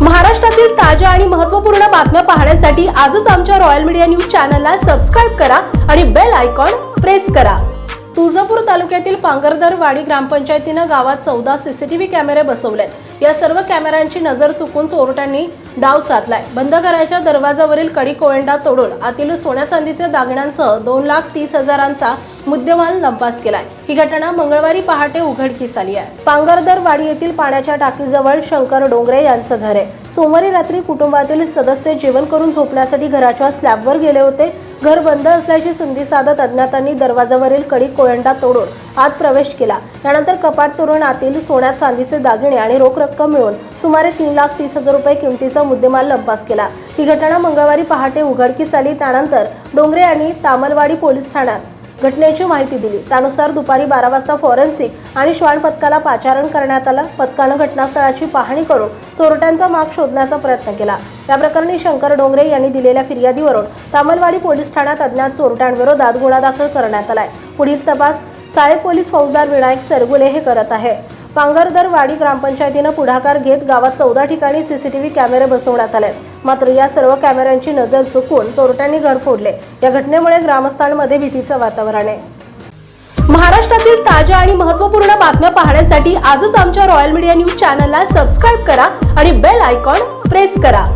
महाराष्ट्रातील ताज्या आणि महत्त्वपूर्ण बातम्या पाहण्यासाठी आजच आमच्या रॉयल मीडिया न्यूज चॅनलला सबस्क्राईब करा आणि बेल आयकॉन प्रेस करा. तुळजापूर तालुक्यातील पांगरदरवाडी ग्रामपंचायतीनं गावात चौदा सीसीटीव्ही कॅमेरे बसवलेत. या सर्व कॅमेऱ्यांची नजर चुकून चोरट्यांनी डाव साधलाय. बंद घराच्या दरवाजावरील कडी कोयंडा तोडून आतील सोन्या चांदीच्या दागिन्यांसह दोन लाख तीस हजारांचा मुद्देमाल लंपास केलाय. ही घटना मंगळवारी पहाटे उघडकीस आली आहे. पांगरदरवाडी येथील पाण्याच्या टाकीजवळ शंकर डोंगरे यांचं घर आहे. सोमवारी रात्री कुटुंबातील सदस्य जेवण करून झोपण्यासाठी घराच्या स्लॅबवर गेले होते. घर बंद असल्याची संधी साधत अज्ञातांनी दरवाजावरील कडी कोयंडा तोडून आत प्रवेश केला. त्यानंतर कपाट तोडून आतील सोन्यात चांदीचे दागिने आणि रोख रक्कम मिळून सुमारे तीन लाख तीस हजार रुपये किमतीचा मुद्देमाल लंपास केला. ही घटना मंगळवारी पहाटे उघडकीस आली. त्यानंतर डोंगरे आणि तामलवाडी पोलीस ठाण्यात घटनेची माहिती दिली. त्यानुसार दुपारी बारा वाजता फॉरेन्सिक आणि श्वान पथकाला पाचारण करण्यात आलं. पथकानं घटनास्थळाची पाहणी करून चोरट्यांचा माग शोधण्याचा प्रयत्न केला. या प्रकरणी शंकर डोंगरे यांनी दिलेल्या फिर्यादीवरून तामलवाडी पोलीस ठाण्यात अज्ञात चोरट्यांविरोधात गुन्हा दाखल करण्यात आलाय. पुढील तपास सहाय्यक पोलीस फौजदार विनायक सरगुले हे करत आहे. पांगरदरवाडी ग्रामपंचायतीनं पुढाकार घेत गावात चौदा ठिकाणी सीसीटीव्ही कॅमेरे बसवण्यात आले मात्र या सर्व कॅमेऱ्यांची नजर चुकून चोरट्यांनी घर फोडले. या घटनेमुळे ग्रामस्थांमध्ये भीतीचं वातावरण आहे. महाराष्ट्रातील ताज्या आणि महत्त्वपूर्ण बातम्या पाहण्यासाठी आजच आमच्या रॉयल मीडिया न्यूज चॅनलला सबस्क्राईब करा आणि बेल आयकॉन प्रेस करा.